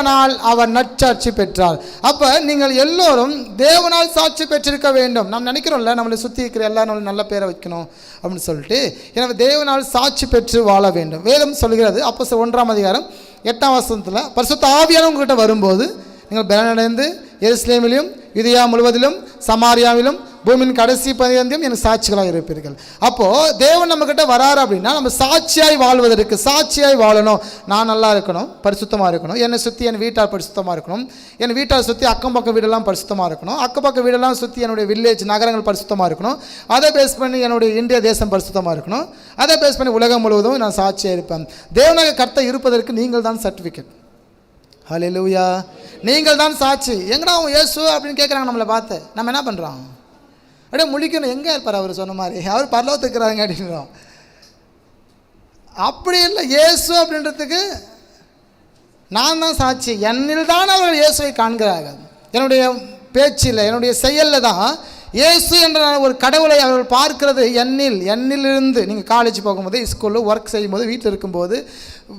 தேவனால் அவர் நற்சாட்சி பெற்றார். அப்போ நீங்கள் எல்லோரும் தேவனால் சாட்சி பெற்றிருக்க வேண்டும். நாம் நினைக்கிறோம்ல நம்மளை சுற்றி இருக்கிற எல்லா நம்மளும் நல்ல பேரை வைக்கணும் அப்படின்னு சொல்லிட்டு. எனவே தேவனால் சாட்சி பெற்று வாழ வேண்டும். வேதம் சொல்கிறது அப்போ ஒன்றாம் அதிகாரம் எட்டாம் வசனத்தில் பரிசுத்த ஆவியான உங்ககிட்ட வரும்போது நீங்கள் பலனடைந்து எருசலேமிலும் யுதியா முழுவதிலும் சமாரியாவிலும் பூமியின் கடைசி பதினந்தையும் எனக்கு சாட்சிகளாக இருப்பீர்கள். அப்போது தேவன் நம்மக்கிட்ட வராரு அப்படின்னா நம்ம சாட்சியாய் வாழ்வதற்கு சாட்சியாய் வாழணும். நான் நல்லா இருக்கணும் பரிசுத்தமாக இருக்கணும். என்னை சுற்றி என் வீட்டார் பரிசுத்தமாக இருக்கணும். என் வீட்டார் சுற்றி அக்கம் பக்கம் வீடெல்லாம் பரிசுத்தமாக இருக்கணும். அக்கம் பக்கம் வீடெல்லாம் சுற்றி என்னுடைய வில்லேஜ் நகரங்கள் பரிசுத்தமாக இருக்கணும். அதை பேஸ் பண்ணி என்னுடைய இந்திய தேசம் பரிசுத்தமாக இருக்கணும். அதை பேஸ் பண்ணி உலகம் முழுவதும் நான் சாட்சியாக இருப்பேன். தேவனாக கர்த்தை இருப்பதற்கு நீங்கள் தான் சர்டிஃபிகேட் ஹalleluya நீங்கள் தான் சாட்சி. எங்கடா அவன் இயேசு அப்படின்னு கேட்குறாங்க நம்மளை பார்த்து. நம்ம என்ன பண்ணுறோம் அப்படியே முழிக்கணும். எங்கே இருப்பார் அவர் சொன்ன மாதிரி? அவர் பரலோத்துக்கிறாங்க அப்படின்றோம் அப்படி இல்லை. இயேசு அப்படின்றதுக்கு நான் தான் சாட்சி. என்னில் தான் அவர்கள் இயேசுவை காண்கிறார்கள். என்னுடைய பேச்சில் என்னுடைய செயலில் தான் இயேசு என்ற ஒரு கடவுளை அவர்கள் பார்க்கிறது எண்ணில் எண்ணிலிருந்து நீங்கள் காலேஜ் போகும்போது ஸ்கூலில் ஒர்க் செய்யும்போது வீட்டில் இருக்கும்போது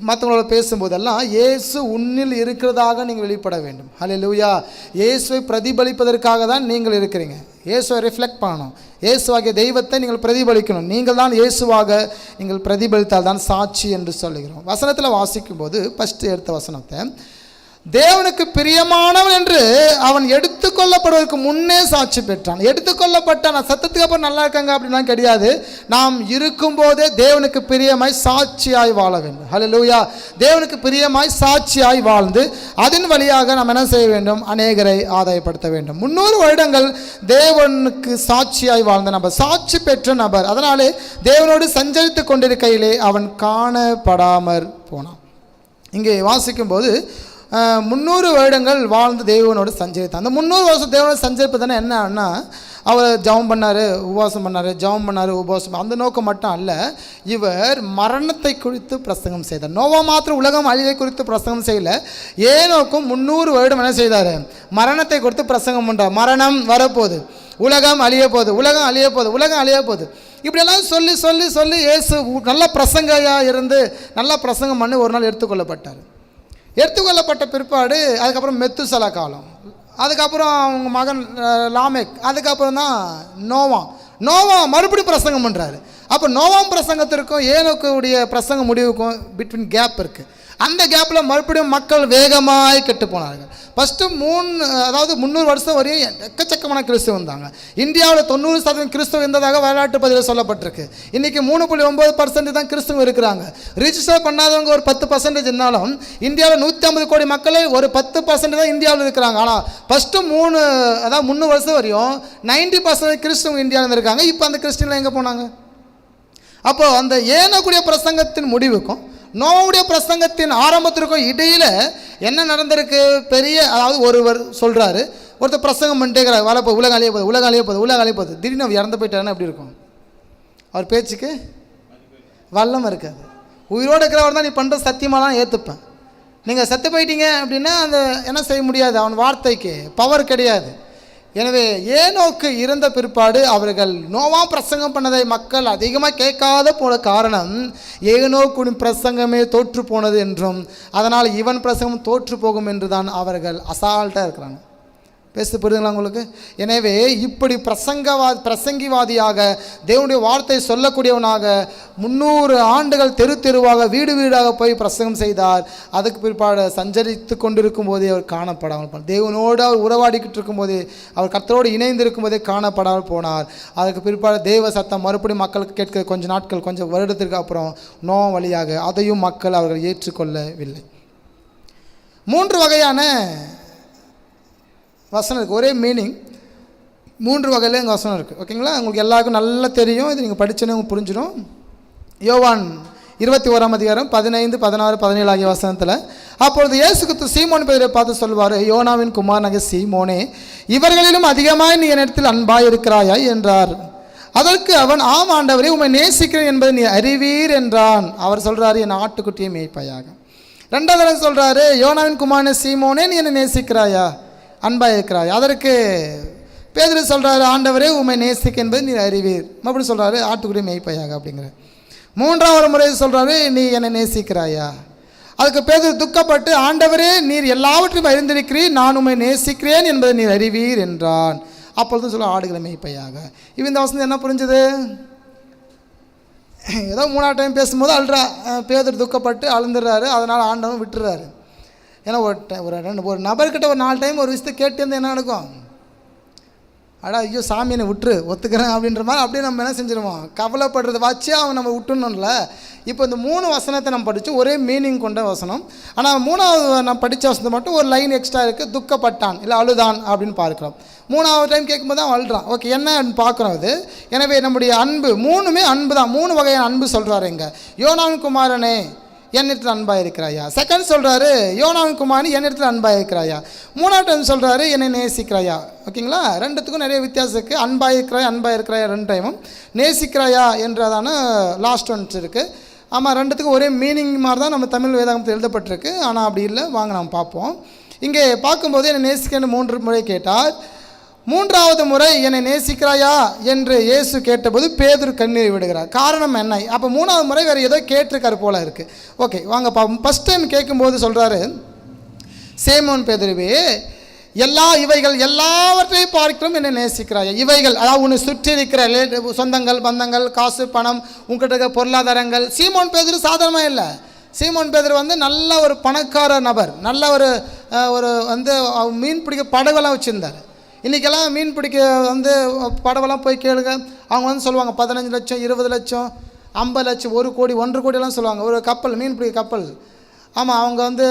மற்றவங்களோட பேசும்போதெல்லாம் இயேசு உன்னில் இருக்கிறதாக நீங்கள் வெளிப்பட வேண்டும். ஹalleluya இயேசுவை பிரதிபலிப்பதற்காக தான் நீங்கள் இருக்கிறீங்க. இயேசுவை ரிஃப்ளெக்ட் பண்ணணும். இயேசுவாகிய தெய்வத்தை நீங்கள் பிரதிபலிக்கணும். நீங்கள் தான் இயேசுவாக நீங்கள் பிரதிபலித்தால் தான் சாட்சி என்று சொல்லுகிறோம். வசனத்தில் வாசிக்கும்போது ஃபஸ்ட்டு எடுத்த வசனத்தை தேவனுக்கு பிரியமானவன் என்று அவன் எடுத்துக்கொள்ளப்படுவதற்கு முன்னே சாட்சி பெற்றான். எடுத்துக்கொள்ளப்பட்ட நான் சத்தத்துக்கு அப்புறம் நல்லா இருக்காங்க அப்படின்லாம் கிடையாது நாம் இருக்கும்போதே தேவனுக்கு பிரியமாய் சாட்சியாய் வாழ வேண்டும். ஹலோ லூயா தேவனுக்கு பிரியமாய் சாட்சியாய் வாழ்ந்து அதன் வழியாக நாம் என்ன செய்ய வேண்டும்? அநேகரை ஆதாயப்படுத்த வேண்டும். முன்னூறு வருடங்கள் தேவனுக்கு சாட்சியாய் வாழ்ந்த நபர் சாட்சி பெற்ற நபர். அதனாலே தேவனோடு சஞ்சரித்து கொண்டிருக்கையிலே அவன் காணப்படாமற் போனான். இங்கே வாசிக்கும்போது முந்நூறு வருடங்கள் வாழ்ந்து தேவனோடு சஞ்சரித்தான். அந்த முந்நூறு வருஷம் தேவனோடு சஞ்சரிப்பதுனா என்னன்னா அவர் ஜெபம் பண்ணார் உபவாசம் பண்ணார் ஜெபம் பண்ணார் உபவாசம் அந்த நோக்கம் மட்டும் அல்ல இவர் மரணத்தை குறித்து பிரசங்கம் செய்தார். நோவா மாத்திரம் உலகம் அழிவை குறித்து பிரசங்கம் செய்யல. ஏனோக்கும் முந்நூறு வருடம் என்ன செய்தார்? மரணத்தை குறித்து பிரசங்கம் பண்ணுறார் மரணம் வரப்போகுது. உலகம் அழிய போகுது. உலகம் அழிய போகுது. உலகம் அழிய போகுது. இப்படியெல்லாம் சொல்லி சொல்லி சொல்லி ஏசு உ- நல்ல பிரசங்கையாக இருந்து நல்லா பிரசங்கம் பண்ணி ஒரு நாள் எடுத்துக்கொள்ளப்பட்டார். எடுத்துக்கொள்ளப்பட்ட பிற்பாடு அதுக்கப்புறம் மெத்துசலா காலம். அதுக்கப்புறம் அவங்க மகன் லாமேக். அதுக்கப்புறம் தான் நோவா. நோவா மறுபடியும் பிரசங்கம் பண்ணுறாரு அப்போ நோவாம் பிரசங்கத்திற்கும் ஏனோக்குடைய பிரசங்க முடிவுக்கும் பிட்வீன் கேப் இருக்குது அந்த கேப்பில் மறுபடியும் மக்கள் வேகமாய் கெட்டு போனார்கள் ஃபஸ்ட்டு மூணு அதாவது முந்நூறு வருஷம் வரையும் எக்கச்சக்கமான கிறிஸ்துவ வந்தாங்க இந்தியாவில் தொண்ணூறு சதவீதம் கிறிஸ்துவ இருந்ததாக வரலாற்று பதிவில் சொல்லப்பட்டிருக்கு. இன்றைக்கி மூணு புள்ளி ஒம்பது பர்சன்ட் தான் கிறிஸ்துவ இருக்கிறாங்க. ரிஜிஸ்டர் பண்ணாதவங்க ஒரு பத்து பர்சன்டேஜ் இருந்தாலும் இந்தியாவில் நூற்றி ஐம்பது கோடி மக்களே ஒரு பத்து பர்சன்ட் தான் இந்தியாவில் இருக்கிறாங்க. ஆனால் ஃபஸ்ட்டு மூணு அதாவது முந்நூறு வருஷம் வரையும் நைன்டி பர்சன்ட் கிறிஸ்துவ இந்தியாவில் இருக்காங்க இப்போ அந்த கிறிஸ்டின்லாம் எங்கே போனாங்க? அப்போது அந்த ஏனக்கூடிய பிரசங்கத்தின் முடிவுக்கும் நோவுடைய பிரசங்கத்தின் ஆரம்பத்திற்கும் இடையில் என்ன நடந்திருக்கு? பெரிய அதாவது ஒருவர் சொல்கிறாரு ஒருத்தர் பிரசங்கம் பண்ணிட்டே இருக்கிறார் வளப்போ உலகம் அழிய போகுது உலக அழிய போகுது உலக அழிய போகுது திடீர்னு அவர் இறந்து போயிட்டாருன்னு அப்படி இருக்கும்? அவர் பேச்சுக்கு வல்லம் இருக்காது. உயிரோடு இருக்கிறவர் தான் நீ பண்ணுற சத்தியமாலாம் ஏற்றுப்பேன் நீங்கள் செத்து போயிட்டீங்க அப்படின்னா அந்த என்ன செய்ய முடியாது. அவன் வார்த்தைக்கு பவர் கிடையாது. எனவே ஏனோக்கு இறந்த பிற்பாடு அவர்கள் நோவா பிரசங்கம் பண்ணதை மக்கள் அதிகமாக கேட்காத போன காரணம் ஏனோக்குடின் பிரசங்கமே தோற்று போனது என்றும் அதனால் இவன் பிரசங்கம் தோற்று போகும் என்று தான் அவர்கள் அசால்ட்டாக இருக்கிறாங்க. பேச புரியுதுங்களா உங்களுக்கு? எனவே இப்படி பிரசங்கவா பிரசங்கிவாதியாக தேவனுடைய வார்த்தை சொல்லக்கூடியவனாக முந்நூறு ஆண்டுகள் தெரு தெருவாக வீடு வீடாக போய் பிரசங்கம் செய்தார். அதுக்கு பிற்பாடு சஞ்சரித்து கொண்டிருக்கும் போதே அவர் காணப்படாமல் போனார். தேவனோடு அவர் உறவாடிக்கிட்டு இருக்கும்போதே அவர் கத்தரோடு இணைந்து இருக்கும்போதே காணப்படாமல் போனார். அதுக்கு பிற்பாடு தேவ சத்தம் மறுபடியும் மக்களுக்கு கேட்க கொஞ்சம் நாட்கள் கொஞ்சம் வருடத்திற்கு அப்புறம் நோ வழியாக அதையும் மக்கள் அவர்கள் ஏற்றுக்கொள்ளவில்லை. மூன்று வகையான வசனம் இருக்குது ஒரே மீனிங் மூன்று வகையில் எங்கள் வசனம் இருக்குது ஓகேங்களா? உங்களுக்கு எல்லாருக்கும் நல்லா தெரியும். இது நீங்கள் படிச்சோன்னே உங்களுக்கு புரிஞ்சிடும் யோவான் இருபத்தி ஓராம் அதிகாரம் பதினைந்து பதினாறு பதினேழு ஆகிய வசனத்தில் அப்பொழுது இயேசுக்கு சீமோன் பெயரை பார்த்து சொல்வார் யோனாவின் குமாரனாக சீமோனே இவர்களிலும் அதிகமாய் நீ என்னிடத்தில் அன்பாய் இருக்கிறாயா என்றார். அதற்கு அவன் ஆம் ஆண்டவரே உண்மை நேசிக்கிறேன் என்பதை நீ அறிவீர் என்றான். அவர் சொல்கிறார் என் ஆட்டுக்குட்டியை மேய்ப்பாயாக. ரெண்டாவது சொல்கிறாரு யோனாவின் குமாரன சீமோனே நீ என்னை நேசிக்கிறாயா? அன்பாக இருக்கிறாய் அதற்கு பேதர் சொல்கிறாரு ஆண்டவரே உண்மை நேசிக்க என்பது நீ அறிவீர். அப்படி சொல்கிறாரு ஆட்டுக்குடி மேய்ப்பையாக அப்படிங்கிற. மூன்றாவது முறை சொல்கிறாரு நீ என்னை நேசிக்கிறாயா? அதுக்கு பேதர் துக்கப்பட்டு ஆண்டவரே நீர் எல்லாவற்றையும் அறிந்திருக்கிறீர் நான் உண்மை நேசிக்கிறேன் என்பதை நீர் அறிவீர் என்றான். அப்பொழுது சொல்ல ஆடுகளை மேய்ப்பையாக. இவன் இந்த வசனம் என்ன புரிஞ்சுது? ஏதோ மூணாவது டைம் பேசும்போது அழுறா. பேதர் துக்கப்பட்டு அழுந்துடுறாரு. அதனால் ஆண்டவன் விட்டுறாரு ஏன்னா ஒரு ti- ஒரு ரெண்டு ஒரு நபர்கிட்ட ஒரு நாலு டைம் ஒரு விஷயத்தை கேட்டு இருந்தால் என்ன நடக்கும்? அடா ஐயோ சாமி என்னை விட்டுரு ஒத்துக்கிறேன் அப்படின்ற மாதிரி அப்படியே நம்ம என்ன செஞ்சிருவோம்? கவலைப்படுறத வச்சு அவன் நம்ம விட்டுணும்ல. இப்போ இந்த மூணு வசனத்தை நம்ம படித்து ஒரே மீனிங் கொண்ட வசனம். ஆனால் மூணாவது நான் படித்த வசனத்தை மட்டும் ஒரு லைன் எக்ஸ்ட்ரா இருக்குது துக்கப்பட்டான் இல்லை அழுதான் அப்படின்னு பார்க்குறோம். மூணாவது டைம் கேட்கும்போது தான் அழுறான். ஓகே என்னன்னு பார்க்குறோம் அது எனவே நம்முடைய அன்பு மூணுமே அன்பு தான் மூணு வகையான அன்பு சொல்கிறாரு இங்கே. யோனான் குமாரனே என்னிடத்தில் அன்பாக இருக்கிறாயா செகண்ட் சொல்கிறாரு யோனாவின் குமாரி என்னிடத்தில் அன்பாக இருக்கிறாயா மூணாவது டைம் சொல்கிறாரு என்னை நேசிக்கிறாயா? ஓகேங்களா ரெண்டுத்துக்கும் நிறைய வித்தியாசம் இருக்குது அன்பாக இருக்கிறாயா அன்பாக இருக்கிறாயா ரெண்டு டைமும் நேசிக்கிறாயா என்றதான லாஸ்ட் ஒன்ஸ் இருக்குது ஆமாம் ரெண்டுத்துக்கும் ஒரே மீனிங் மாதிரி தான் நம்ம தமிழ் வேதாகமத்தில் எழுதப்பட்டிருக்கு. ஆனால் அப்படி இல்லை. வாங்க நாம் பார்ப்போம். இங்கே பார்க்கும்போது என்னை நேசிக்கன்னு மூன்று முறை கேட்டால் மூன்றாவது முறை என்னை நேசிக்கிறாயா என்று இயேசு கேட்டபோது பேதுரு கண்ணீர் விடுகிறார். காரணம் என்ன? அப்போ மூணாவது முறை வேறு ஏதோ கேட்டிருக்காரு போல இருக்குது ஓகே வாங்க பார்ப்போம் ஃபஸ்ட் டைம் கேட்கும்போது சொல்கிறாரு சேமோன் பேதுருவே எல்லா இவைகள் எல்லாவற்றையும் பார்க்கிறோம் என்னை நேசிக்கிறாய்? இவைகள் அதாவது உன்னை சுற்றி இருக்கிற சொந்தங்கள் பந்தங்கள் காசு பணம் உங்ககிட்ட இருக்க பொருளாதாரங்கள் சீமோன் பேதுரு சாதாரணமாக இல்லை. சீமோன் பேதர் வந்து நல்ல ஒரு பணக்கார நபர் நல்ல ஒரு ஒரு வந்து மீன் பிடிக்க படகுலாம் வச்சுருந்தார். இன்றைக்கெல்லாம் மீன் பிடிக்க வந்து படவெல்லாம் போய் கேளுங்க. அவங்க வந்து சொல்லுவாங்க பதினஞ்சு லட்சம் இருபது லட்சம் ஐம்பது லட்சம் ஒரு கோடி ஒன்று கோடியெல்லாம் சொல்லுவாங்க. ஒரு கப்பல் மீன் பிடிக்க கப்பல். ஆமாம் அவங்க வந்து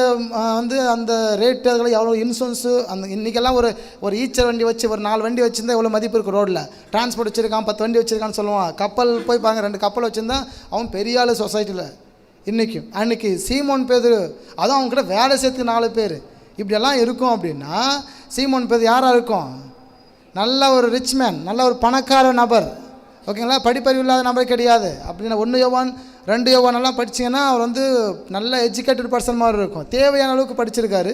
வந்து அந்த ரேட்டு அதெல்லாம் எவ்வளோ இன்சூரன்ஸு அந்த இன்றைக்கெல்லாம் ஒரு ஒரு ஈச்சர் வண்டி வச்சு ஒரு நாலு வண்டி வச்சுருந்தா எவ்வளோ மதிப்பு இருக்குது ரோட்டில் டிரான்ஸ்போர்ட் வச்சுருக்கான் பத்து வண்டி வச்சுருக்கான்னு சொல்லுவான். கப்பல் போய் பாருங்க ரெண்டு கப்பல் வச்சுருந்தா அவன் பெரிய ஆள் சொசைட்டியில் இன்றைக்கும் அன்றைக்கி சீமோன் பேர் அதுவும் அவங்ககிட்ட வேலை சேர்த்து நாலு பேர். இப்படியெல்லாம் இருக்கும் அப்படின்னா சீமோன் பேர் யாராக இருக்கும்? நல்ல ஒரு ரிச் மேன் நல்ல ஒரு பணக்கார நபர். ஓகேங்களா படிப்பறிவு இல்லாத நபர் கிடையாது. அப்படின்னா ஒன்று யோவான் ரெண்டு யோவானெல்லாம் படிச்சீங்கன்னா அவர் வந்து நல்ல எஜுகேட்டட் பர்சன் மாதிரி இருக்கும். தேவையான அளவுக்கு படிச்சிருக்காரு.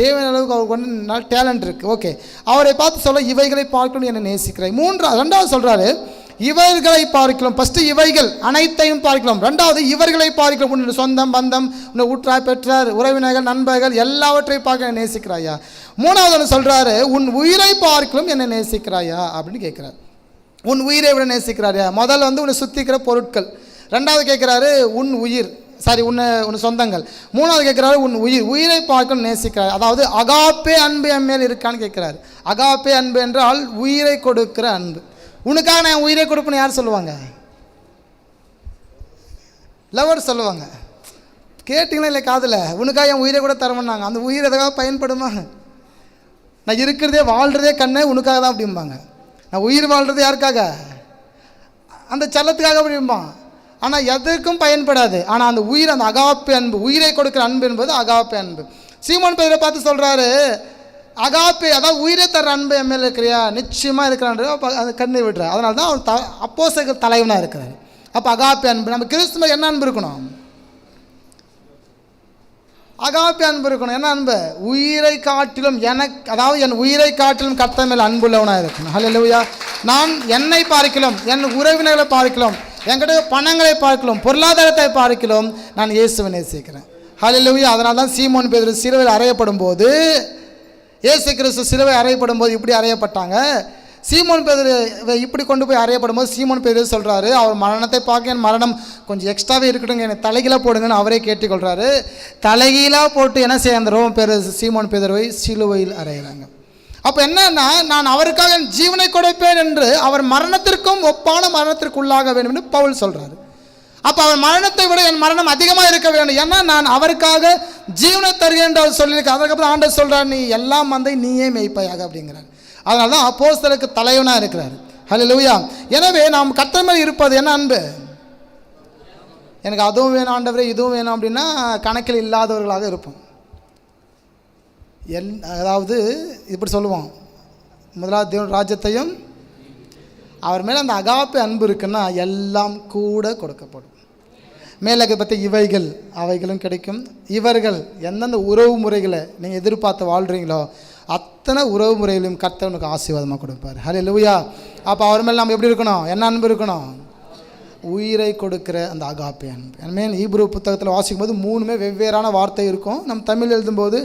தேவையான அளவுக்கு அவருக்கு வந்து நல்ல டேலண்ட் இருக்குது ஓகே அவரை பார்த்து சொல்ல இவைகளை பார்க்கணும் என்ன நேசிக்கிறேன். மூன்றாவது ரெண்டாவது சொல்கிறாரு இவர்களை பார்க்கலாம் ஃபஸ்ட்டு இவைகள் அனைத்தையும் பார்க்கலாம் ரெண்டாவது இவர்களை பார்க்கலாம் உன்னுடைய சொந்தம் பந்தம் உன்னை ஊற்றார் பெற்றார் உறவினர்கள் நண்பர்கள் எல்லாவற்றையும் பார்க்க நேசிக்கிறாயா? மூணாவது ஒன்று சொல்கிறாரு உன் உயிரை பார்க்கலாம் என்னை நேசிக்கிறாயா? அப்படின்னு கேட்குறாரு. உன் உயிரை விட நேசிக்கிறாயா? முதல்ல வந்து உன்னை சுத்திக்கிற பொருட்கள். ரெண்டாவது கேட்குறாரு உன் உயிர். சாரி உன்னை உன் சொந்தங்கள். மூணாவது கேட்குறாரு உன் உயிர். உயிரை பார்க்கணும் நேசிக்கிறார் அதாவது அகாப்பே அன்பு என் மேல் இருக்கான்னு கேட்குறாரு. அகாப்பே அன்பு என்றால் உயிரை கொடுக்கிற அன்பு. உனக்காக நான் உயிரே கொடுப்பேன்னு யார் சொல்லுவாங்க? லவர் சொல்லுவாங்க. கேட்டிங்களா இல்லை காதில்? உனக்காக என் உயிரை கூட தரவேன்னாங்க. அந்த உயிர் எதுக்காக பயன்படுமா? நான் இருக்கிறதே வாழ்கிறதே கண்ணே உனக்காக தான் அப்படிம்பாங்க. நான் உயிர் வாழ்கிறது யாருக்காக? அந்த செல்லத்துக்காக அப்படிம்பான். ஆனால் எதற்கும் பயன்படாது. ஆனால் அந்த உயிர் அந்த அகாப்பு அன்பு உயிரை கொடுக்குற அன்பு என்பது அகாப்பு அன்பு. சீமான் பேரை பார்த்து சொல்கிறாரு அகாப்பே அதாவது உயிரை தர அன்பு என் இருக்கிறியா? நிச்சயமாக இருக்கிறான் அப்போ அந்த கண்ணை விடுறார் அதனால தான் அவர் த அப்போசக தலைவனாக இருக்கிறார். அப்போ அகாப்பே அன்பு நம்ம கிறிஸ்துவ என்ன அன்பு இருக்கணும்? அகாப்பி அன்பு இருக்கணும். என்ன அன்பு? உயிரை காட்டிலும் எனக்கு அதாவது என் உயிரை காட்டிலும் கர்த்த மேல் அன்புள்ளவனாக இருக்கணும். ஹalleluya நான் என்னை பார்க்கலாம் என் உறவினர்களை பார்க்கலாம் என்கிட்ட பணங்களை பார்க்கலாம் பொருளாதாரத்தை பார்க்கலாம் நான் இயேசுவை நேசிக்கிறேன். ஹalleluya அதனால தான் சீமோன் பேர் சிறுவர் அறையப்படும் போது இயேசு கிறிஸ்து சிலுவை அறையப்படும் போது இப்படி அறையப்பட்டாங்க. சீமோன் பேதர் இப்படி கொண்டு போய் அறையப்படும் போது சீமோன் பேதர் சொல்கிறாரு அவர் மரணத்தை பார்க்க என் மரணம் கொஞ்சம் எக்ஸ்ட்ராவே இருக்கட்டுங்க என்னை தலைகீழாக போடுங்கன்னு அவரே கேட்டுக்கொள்கிறாரு தலைகீழாக போட்டு என்ன செய்ய அந்த ரோம பேர் சீமோன் பேதர்வை சிலுவையில் அறையிறாங்க. அப்போ என்னன்னா நான் அவருக்காக என் ஜீவனை கொடுப்பேன் என்று அவர் மரணத்திற்கும் ஒப்பான மரணத்திற்குள்ளாக வேண்டும் என்று பவுல் சொல்கிறாரு அப்போ அவர் மரணத்தை விட என் மரணம் அதிகமாக இருக்க வேண்டும். ஏன்னா நான் அவருக்காக ஜீவனை தருகிறேன் அவர் சொல்லியிருக்க. அதுக்கப்புறம் ஆண்டவர் சொல்கிறார் நீ எல்லாம் மந்தை நீயே மெய்ப்பையாக அப்படிங்கிறார். அதனால தான் அப்போஸ்தலுக்கு தலைவனாக இருக்கிறார். ஹalleluya எனவே நாம் கர்த்தர் இருப்பது என்ன அன்பு? எனக்கு அதுவும் வேணும் ஆண்டவரே இதுவும் வேணும் அப்படின்னா கணக்கில் இல்லாதவர்களாக இருப்போம். எல் அதாவது இப்படி சொல்லுவோம் முதலாவது தேவன் ராஜ்யத்தையும் அவர் மேலே அந்த அகாப்பு அன்பு இருக்குன்னா எல்லாம் கூட கொடுக்கப்படும். மேலக பற்றி இவைகள் அவைகளும் கிடைக்கும். இவர்கள் எந்தெந்த உறவு முறைகளை நீங்கள் எதிர்பார்த்து வாழ்கிறீங்களோ அத்தனை உறவு முறைகளையும் கர்த்தவனுக்கு ஆசீர்வாதமாக கொடுப்பார். ஹலே லூயா அப்போ அவர் மேலே நம்ம எப்படி இருக்கணும்? என்ன அன்பு இருக்கணும்? உயிரை கொடுக்கிற அந்த அகாப்பு அன்பு. ஐ ஈப்ரூ புத்தகத்தில் வாசிக்கும் போது மூணுமே வெவ்வேறான வார்த்தை இருக்கும். நம்ம தமிழ் எழுதும்போது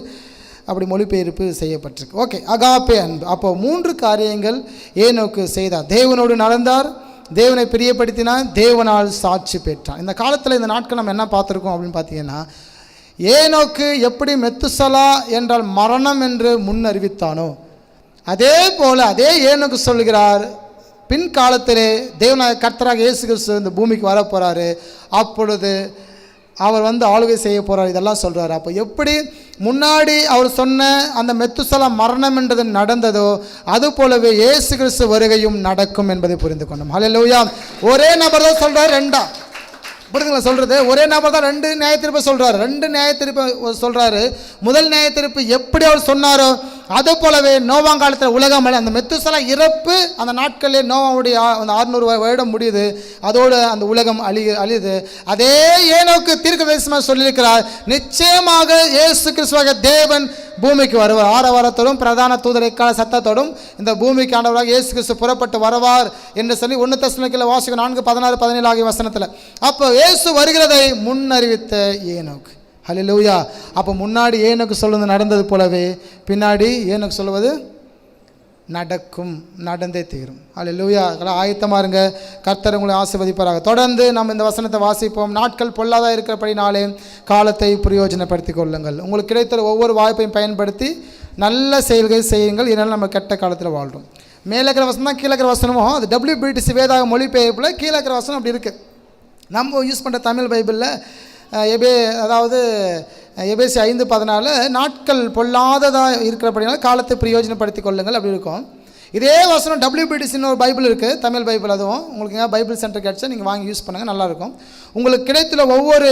அப்படி மொழிபெயர்ப்பு செய்யப்பட்டிருக்கு. ஓகே அகாப்பே அன்பு. அப்போ மூன்று காரியங்கள் ஏனோக்கு செய்தார். தேவனோடு நடந்தார் தேவனை பிரியப்படுத்தினால் தேவனால் சாட்சி பெற்றான் இந்த காலத்தில் இந்த நாட்கள் நம்ம என்ன பார்த்துருக்கோம் அப்படின்னு பார்த்தீங்கன்னா ஏனோக்கு எப்படி மெத்துசலா என்றால் மரணம் என்று முன் அறிவித்தானோ அதே போல் அதே ஏனோக்கு சொல்கிறார் பின்காலத்திலே தேவனாய கர்த்தராக இயேசு கிறிஸ்து இந்த பூமிக்கு வர போகிறாரு அப்பொழுது அவர் வந்து ஆளுகை செய்ய போகிறார் இதெல்லாம் சொல்கிறார் அப்போ எப்படி முன்னாடி அவர் சொன்ன அந்த மெத்துசலா மரணம் என்றது நடந்ததோ அது போலவே இயேசு கிறிஸ்து வருகையும் நடக்கும் என்பதை புரிந்து கொண்டோம். ஹalleluya ஒரே நபர் தான் சொல்கிறார் ரெண்டா. புரிதுங்களா சொல்கிறது ஒரே நபர் தான் ரெண்டு நியாயத்திருப்பை சொல்கிறாரு ரெண்டு நியாயத்திருப்பை சொல்கிறாரு முதல் நியாயத்திருப்பு எப்படி அவர் சொன்னாரோ அது போலவே நோவாங்காலத்தில் உலகம் அந்த மெத்துசலா இறப்பு அந்த நாட்களிலே நோவாவுடைய அந்த அறுநூறு வருடம் முடியுது. அதோடு அந்த உலகம் அழி அழியுது. அதே ஏனோக்கு தீர்க்க தரிசனமாக சொல்லியிருக்கிறார். நிச்சயமாக இயேசு கிறிஸ்துவாக தேவன் பூமிக்கு வருவார். ஆரவாரத்தோடும் பிரதான தூதரைக்கான சத்தத்தோடும் இந்த பூமிக்கு ஆண்டவராக இயேசு கிறிஸ்து புறப்பட்டு வருவார் என்று சொல்லி ஒன்று தசனக்கில் வாசிக்கும் நான்கு பதினாறு பதினேழு ஆகிய வசனத்தில். அப்போ இயேசு வருகிறதை முன்னறிவித்த ஏனோக்கு. ஹalleluya அப்போ முன்னாடி ஏனோக்கு சொல்லுவது நடந்தது போலவே பின்னாடி ஏனோக்கு சொல்லுவது நடக்கும் நடந்தே தீரும். ஹalleluya அதெல்லாம் ஆயத்தமாக இருங்க. கர்த்தர் உங்களை ஆசீர்வதிப்பாராக. தொடர்ந்து நம்ம இந்த வசனத்தை வாசிப்போம். நாட்கள் பொல்லாதாக இருக்கிறபடினாலே காலத்தை பிரயோஜனப்படுத்திக் கொள்ளுங்கள். உங்களுக்கு கிடைத்த ஒவ்வொரு வாய்ப்பையும் பயன்படுத்தி நல்ல செயல்கள் செய்யுங்கள். இதனால் நம்ம கெட்ட காலத்தில் வாழ்கிறோம் மேலே இருக்கிற வசனம் தான் கீழே இருக்கிற வசனமும் அது டபிள்யூபிடிசி வேதாக மொழிபெயர்ப்பில் கீழே வசனம் அப்படி இருக்குது நம்ம யூஸ் பண்ணுற தமிழ் பைபிளில் எபே அதாவது எபேசி ஐந்து பதினாலு நாட்கள் பொல்லாததாக இருக்கிறபடினால காலத்தை பிரயோஜனப்படுத்திக் கொள்ளுங்கள் அப்படி இருக்கும். இதே வசனம் டபிள்யூபிடிசின்னு ஒரு பைபிள் இருக்குது தமிழ் பைபிள் அதுவும். உங்களுக்கு பைபிள் சென்டர் கிடச்சா நீங்கள் வாங்கி யூஸ் பண்ணுங்கள் நல்லாயிருக்கும் உங்களுக்கு கிடைத்துள்ள ஒவ்வொரு